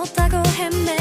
없다고 헤매